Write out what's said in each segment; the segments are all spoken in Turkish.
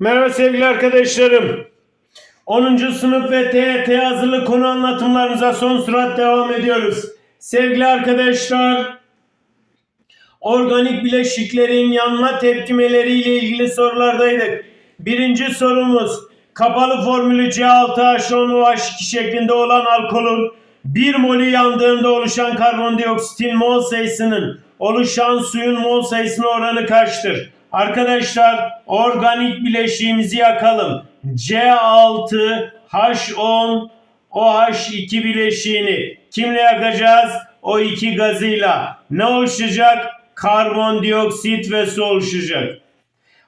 Merhaba sevgili arkadaşlarım. 10. sınıf ve TET hazırlık konu anlatımlarımıza son sürat devam ediyoruz. Sevgili arkadaşlar, organik bileşiklerin yanma tepkimeleri ile ilgili sorulardaydık. Birinci sorumuz, kapalı formülü C6H10OH2 şeklinde olan alkolün 1 molü yandığında oluşan karbondioksitin mol sayısının oluşan suyun mol sayısına oranı kaçtır? Arkadaşlar organik bileşiğimizi yakalım. C6H10 OH2 bileşiğini kimle yakacağız? O iki gazıyla. Ne oluşacak? Karbondioksit ve su oluşacak.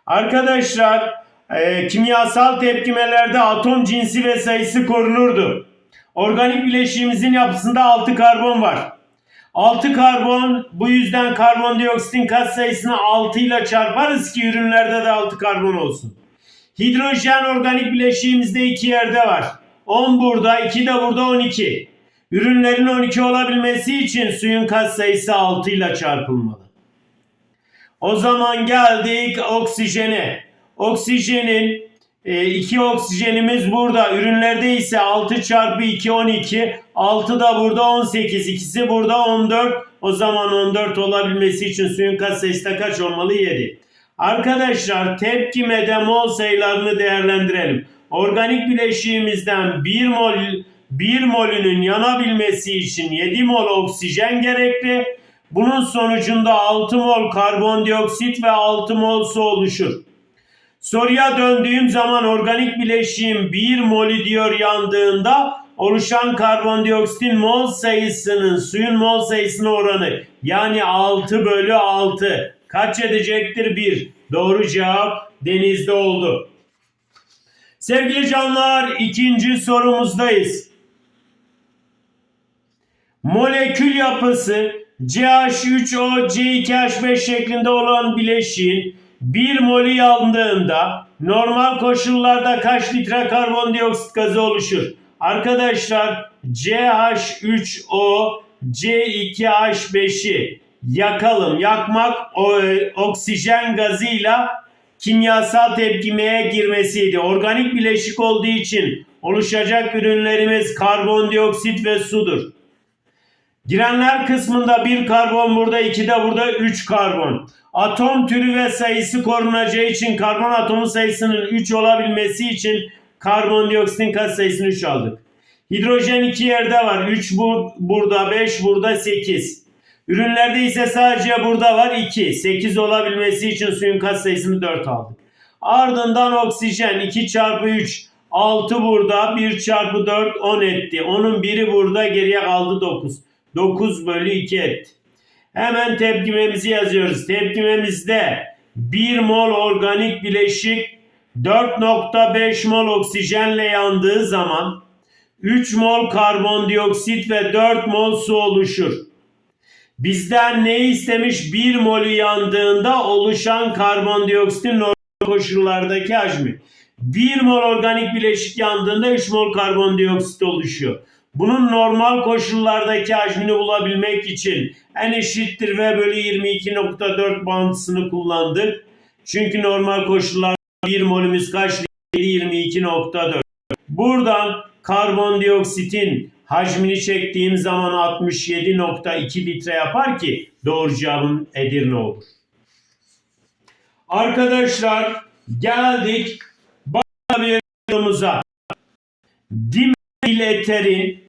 Arkadaşlar e, kimyasal tepkimelerde atom cinsi ve sayısı korunurdu. Organik bileşiğimizin yapısında 6 karbon var. 6 karbon bu yüzden karbondioksitin kat sayısını 6 ile çarparız ki ürünlerde de 6 karbon olsun. Hidrojen organik bileşiğimizde 2 yerde var. 10 burada 2 de burada 12. Ürünlerin 12 olabilmesi için suyun kat sayısı 6 ile çarpılmalı. O zaman geldik oksijene. Oksijenin e, iki oksijenimiz burada. Ürünlerde ise 6 çarpı 2 12. 6 da burada 18. İkisi burada 14. O zaman 14 olabilmesi için suyun kat sayısı kaç olmalı? 7. Arkadaşlar tepkimede mol sayılarını değerlendirelim. Organik bileşiğimizden 1 mol 1 molünün yanabilmesi için 7 mol oksijen gerekli. Bunun sonucunda 6 mol karbondioksit ve 6 mol su oluşur. Soruya döndüğüm zaman organik bileşiğin 1 molü diyor yandığında oluşan karbondioksitin mol sayısının suyun mol sayısına oranı yani 6 bölü 6 kaç edecektir? 1. Doğru cevap denizde oldu. Sevgili canlar ikinci sorumuzdayız. Molekül yapısı CH3O C2H5 şeklinde olan bileşiğin 1 molü yandığında normal koşullarda kaç litre karbondioksit gazı oluşur? Arkadaşlar CH3O C2H5'i yakalım. Yakmak o, oksijen gazıyla kimyasal tepkimeye girmesiydi. Organik bileşik olduğu için oluşacak ürünlerimiz karbondioksit ve sudur. Girenler kısmında bir karbon burada, iki de burada, üç karbon. Atom türü ve sayısı korunacağı için karbon atomu sayısının 3 olabilmesi için karbondioksitin kat sayısını 3 aldık. Hidrojen iki yerde var. 3 bu, burada, 5 burada, 8. Ürünlerde ise sadece burada var 2. 8 olabilmesi için suyun kat sayısını 4 aldık. Ardından oksijen 2 çarpı 3 6 burada 1 çarpı 4 10 etti. Onun biri burada geriye kaldı 9. 9 bölü 2 etti. Hemen tepkimemizi yazıyoruz. Tepkimemizde 1 mol organik bileşik 4.5 mol oksijenle yandığı zaman 3 mol karbondioksit ve 4 mol su oluşur. Bizden ne istemiş? 1 molü yandığında oluşan karbondioksitin normal koşullardaki hacmi. 1 mol organik bileşik yandığında 3 mol karbondioksit oluşuyor. Bunun normal koşullardaki hacmini bulabilmek için n eşittir v bölü 22.4 bağıntısını kullandık. Çünkü normal koşullarda 1 molümüz kaç litre? 22.4. Buradan karbondioksitin hacmini çektiğim zaman 67.2 litre yapar ki doğru cevabın Edirne olur. Arkadaşlar geldik başka bir sorumuza. Dimetil eterin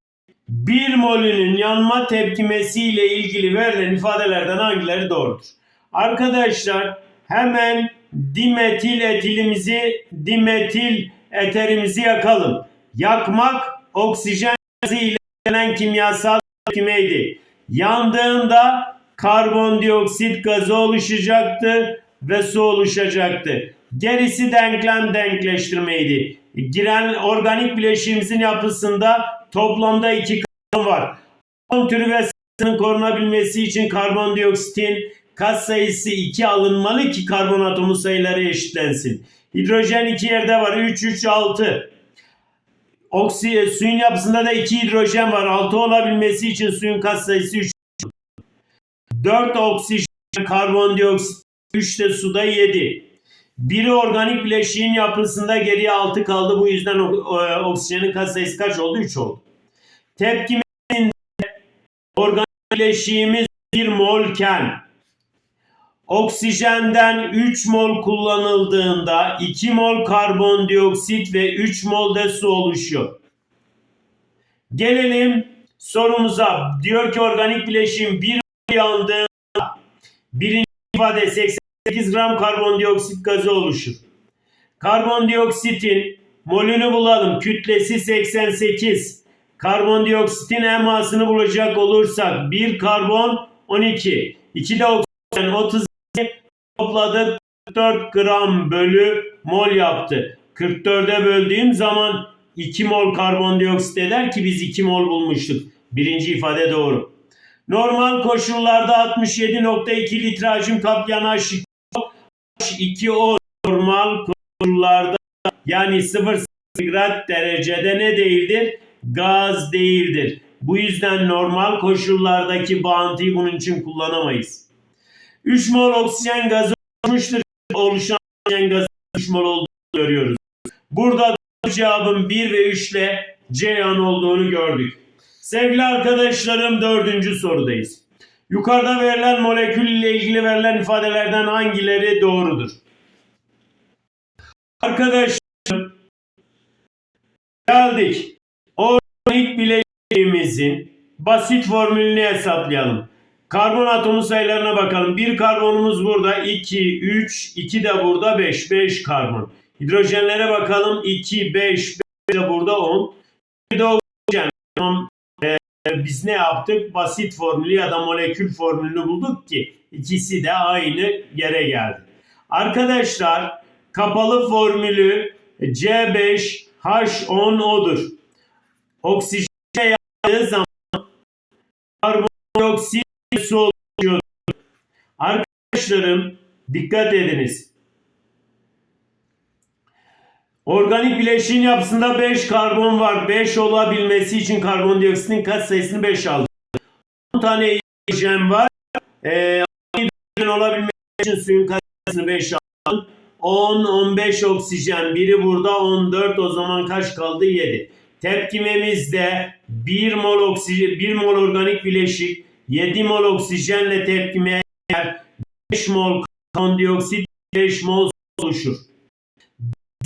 1 molünün yanma tepkimesi ile ilgili verilen ifadelerden hangileri doğrudur? Arkadaşlar hemen dimetil etilimizi, dimetil eterimizi yakalım. Yakmak oksijen ile gelen kimyasal tepkimeydi. Yandığında karbondioksit gazı oluşacaktı ve su oluşacaktı. Gerisi denklem denkleştirmeydi. Giren organik bileşiğimizin yapısında toplamda iki karbon var. Karbon türü ve sayısının korunabilmesi için karbondioksitin kat sayısı 2 alınmalı ki karbon atomu sayıları eşitlensin. Hidrojen iki yerde var. 3, 3, 6. Oksi, suyun yapısında da 2 hidrojen var. 6 olabilmesi için suyun kat sayısı 3. 4 oksijen, karbondioksit, 3 de suda 7. Biri organik bileşiğin yapısında geriye 6 kaldı. Bu yüzden oksijenin katsayısı kaç oldu? 3 oldu. Tepkimesinde organik bileşiğimiz 1 molken oksijenden 3 mol kullanıldığında 2 mol karbondioksit ve 3 mol de su oluşuyor. Gelelim sorumuza. Diyor ki organik bileşiğin 1 mol yandığında birinci ifade 88 gram karbondioksit gazı oluşur. Karbondioksitin molünü bulalım. Kütlesi 88. Karbondioksitin emasını bulacak olursak 1 karbon 12. 2 de oksijen 30 topladık 44 gram bölü mol yaptı. 44'e böldüğüm zaman 2 mol karbondioksit eder ki biz 2 mol bulmuştuk. Birinci ifade doğru. Normal koşullarda 67.2 litre hacim kaplayan H2O, H2O normal koşullarda yani 0 santigrat derecede ne değildir? Gaz değildir. Bu yüzden normal koşullardaki bağıntıyı bunun için kullanamayız. 3 mol oksijen gazı oluşmuştur. Oluşan oksijen gazı 3 mol olduğunu görüyoruz. Burada cevabın 1 ve 3 ile Ceyhan olduğunu gördük. Sevgili arkadaşlarım dördüncü sorudayız. Yukarıda verilen molekül ile ilgili verilen ifadelerden hangileri doğrudur? Arkadaşlarım geldik. Organik bileşiğimizin basit formülünü hesaplayalım. Karbon atomu sayılarına bakalım. Bir karbonumuz burada 2, 3, 2 de burada 5. 5 karbon. Hidrojenlere bakalım. 2, 5, 5 de burada 10. Bir de oksijen. Ee, biz ne yaptık? Basit formülü ya da molekül formülünü bulduk ki ikisi de aynı yere geldi. Arkadaşlar kapalı formülü C5H10O'dur. Oksijene yaydığı zaman karbondioksit su oluşuyor. Arkadaşlarım dikkat ediniz. Organik bileşiğin yapısında 5 karbon var. 5 olabilmesi için karbondioksitin kaç sayısını 5 aldı. 10 tane hidrojen var. Ee, hidrojen olabilmesi için suyun kaç sayısını 5 aldı. 10, 15 oksijen. Biri burada 14 o zaman kaç kaldı? 7. Tepkimemizde 1 mol oksijen, 1 mol organik bileşik 7 mol oksijenle tepkimeye girer. 5 mol karbondioksit 5 mol oluşur.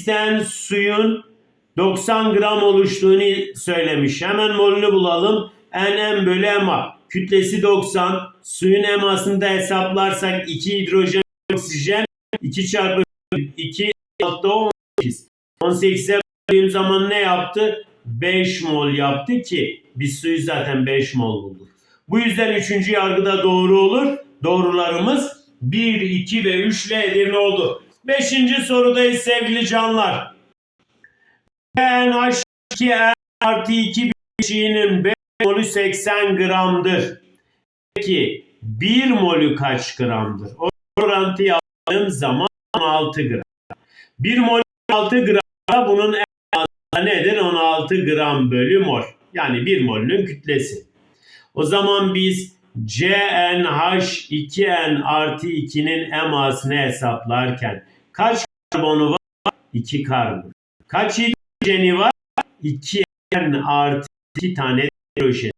Bizden suyun 90 gram oluştuğunu söylemiş. Hemen molünü bulalım. NM bölü MA. Kütlesi 90. Suyun emasını da hesaplarsak 2 hidrojen oksijen 2 çarpı 2 altta 18. 18'e böldüğüm zaman ne yaptı? 5 mol yaptı ki biz suyu zaten 5 mol bulduk. Bu yüzden 3. yargıda doğru olur. Doğrularımız 1, 2 ve 3 ile Edirne oldu. 5. sorudayız sevgili canlar. NH2N artı 2 bileşiğinin 5 molü 80 gramdır. Peki 1 molü kaç gramdır? O orantıyı aldığım zaman 16 gram. 1 mol 16 gram bunun en azı nedir? 16 gram bölü mol. Yani 1 molünün kütlesi. O zaman biz CnH2n artı 2'nin emasını hesaplarken kaç karbonu var? 2 karbon. Kaç hidrojeni var? 2n artı 2 tane hidrojen.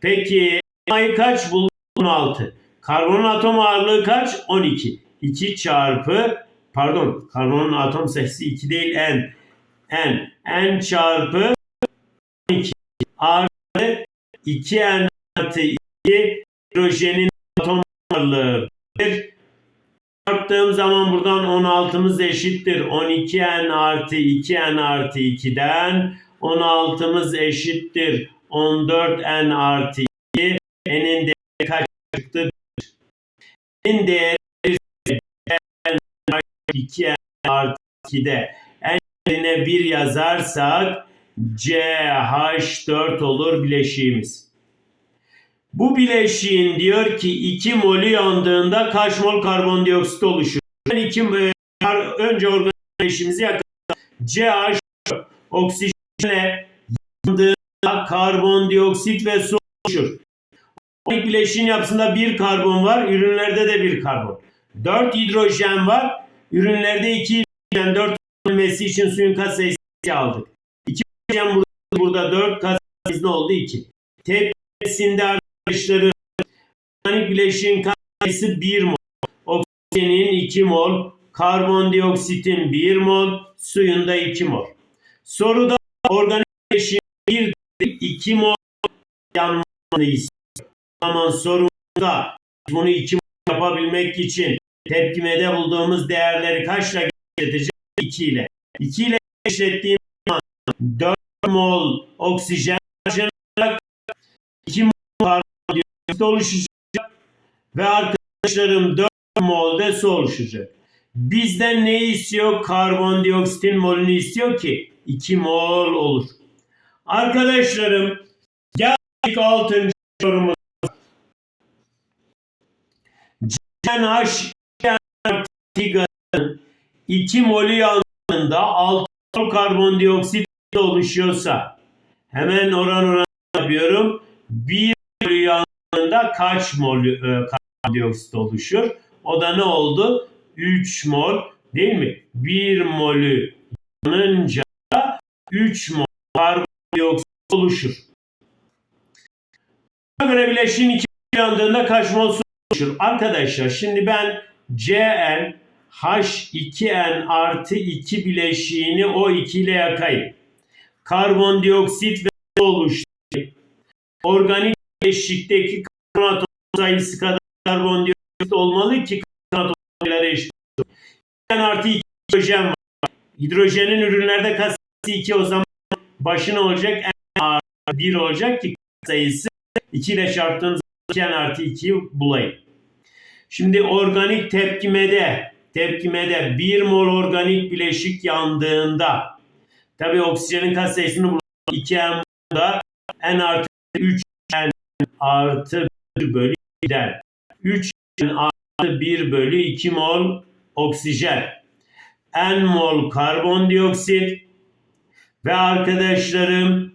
Peki emayı kaç bulduk? 16. Karbonun atom ağırlığı kaç? 12. 2 çarpı pardon karbonun atom sayısı 2 değil n. n. n çarpı 12 artı 2n artı 2 hidrojenin atom ağırlığı 1 çarptığım zaman buradan 16'mız eşittir. 12n artı 2n artı 2'den 16'mız eşittir. 14n artı 2 n'in değeri kaç çıktı? N'in değeri 2n artı 2'de n yerine 1 yazarsak CH4 olur bileşiğimiz. Bu bileşiğin diyor ki 2 molü yandığında kaç mol karbondioksit oluşur? Ben 2 önce organik bileşiğimizi yakalım. CH oksijenle yandığında karbondioksit ve su oluşur. Organik bileşiğin yapısında bir karbon var, ürünlerde de bir karbon. 4 hidrojen var, Ürünlerde 2 hidrojen 4 olabilmesi için suyun kat sayısı aldık. 2 hidrojen burada, burada 4 kat sayısı ne oldu? 2. Tepkisinde arkadaşları organik bileşiğin kat sayısı 1 mol. Oksijenin 2 mol. Karbondioksitin 1 mol. Suyun da 2 mol. Soruda organik bileşiğin 1 2 mol yanmasını istiyor. Zaman sorumuzda bunu 2 mol yapabilmek için tepkimede bulduğumuz değerleri kaçla genişleteceğiz? 2 ile. 2 ile genişlettiğim zaman 4 mol oksijen harcanarak 2 mol oluşacak ve arkadaşlarım 4 mol de su oluşacak. Bizden ne istiyor? Karbondioksitin molünü istiyor ki 2 mol olur. Arkadaşlarım geldik 6. sorumuz. CNH gazının 2 molü yanında 6 mol karbondioksit oluşuyorsa hemen oran oran yapıyorum. 1 molü yanında kaç mol e, karbondioksit oluşur? O da ne oldu? 3 mol değil mi? 1 molü yanınca 3 mol karbondioksit oluşur. Buna göre bileşiğin 2 yandığında kaç mol su oluşur? Arkadaşlar şimdi ben Cl H2n artı 2 bileşiğini O2 ile yakayım. Karbondioksit ve su oluşturayım. Organik bileşikteki karbon sayısı kadar karbondioksit olmalı ki karbon eşit olsun. N artı 2 hidrojen var. Hidrojenin ürünlerde sayısı 2 o zaman başı ne olacak? N artı 1 olacak ki sayısı 2 ile çarptığım zaman N artı 2'yi bulayım. Şimdi organik tepkimede tepkimede 1 mol organik bileşik yandığında tabi oksijenin kat sayısını bulalım. 2N burada N artı 3 N artı 1 bölü 2'den 3 N artı 1 bölü 2 mol oksijen N mol karbondioksit ve arkadaşlarım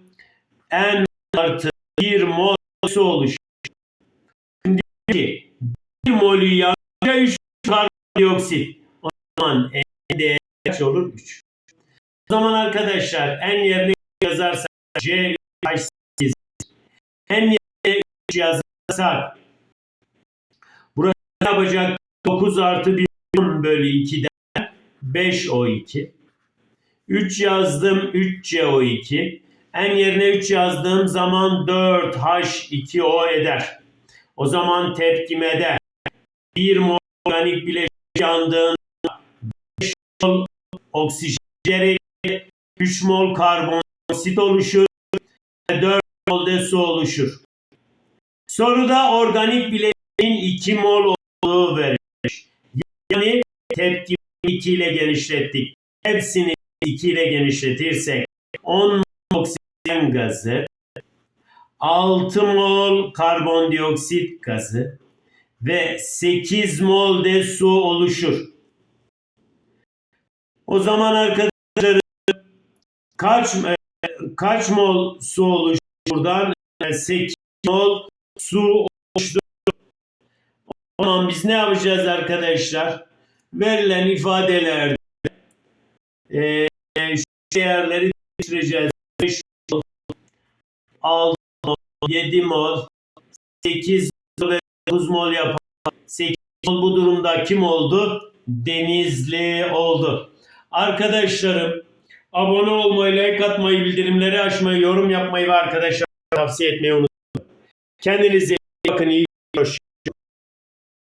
N artı 1 mol su oluşuyor. Şimdi ki 1 molü yanınca 3 karbondioksit. O zaman N değeri kaç olur? 3. O zaman arkadaşlar N yerine yazarsak C 8 N yerine 3 yazarsak burası ne yapacak? 9 artı 1 10 bölü 2'den 5 O2. 3 yazdım 3 CO2. N yerine 3 yazdığım zaman 4 H2O eder. O zaman tepkimede 1 mol organik bileşik yandığında 5 mol oksijen 3 mol karbondioksit oluşur ve 4 mol de su oluşur. Soruda organik bileşiğin 2 mol olduğu verilmiş. Yani tepkimi 2 ile genişlettik. Hepsini 2 ile genişletirsek 10 mol oksijen gazı 6 mol karbondioksit gazı ve 8 mol de su oluşur. O zaman arkadaşlar kaç e, kaç mol su oluşur buradan? E, 8 mol su oluştu. O zaman biz ne yapacağız arkadaşlar? Verilen ifadelerde e, şu değerleri değiştireceğiz. 5 mol, 6 mol, 7 mol, 8 mol ve 9 mol yapar. 8 mol bu durumda kim oldu? Denizli oldu. Arkadaşlarım abone olmayı, like atmayı, bildirimleri açmayı, yorum yapmayı ve arkadaşlara tavsiye etmeyi unutmayın. Kendinize iyi bakın. iyi görüşürüz.